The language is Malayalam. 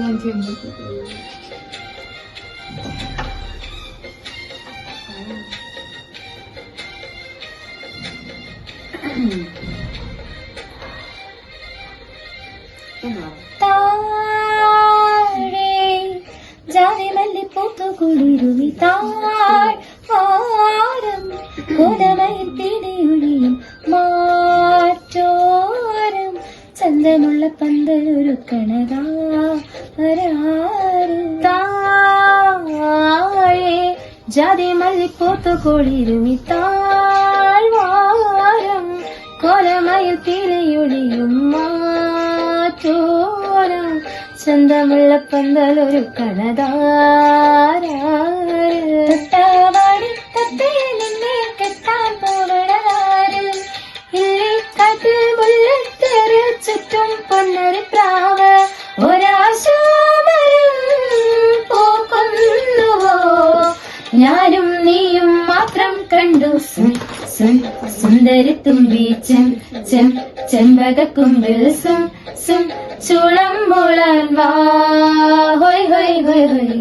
ഞാൻ ചെയ്യുമ്പോൾ താഴെ ജാതി മല്ലിപ്പൂത്തു കുളിരുമി കോലമയിൽ പിടിയൊഴിയും മാറ്റോരം ചന്തമുള്ള പന്തലൊരു താഴെ ജാതി മല്ലിപ്പൂത്തു കൊളിരുമി താഴ്വാരം കോലമയിൽ തിരയൊളിയും മാറ്റോരം ചന്തമുള്ള പന്തലൊരു കണതാരി ഞാനും നീയും മാത്രം കണ്ടു. സുന്ദരി തുമ്പി ചെം ചെം ചെമ്പകക്കുമ്പിൽ സും സും ചുളം മുളൻ വാ. ഹൊയ് ഹൊയ് ഹൊയ് ഹൊയ്.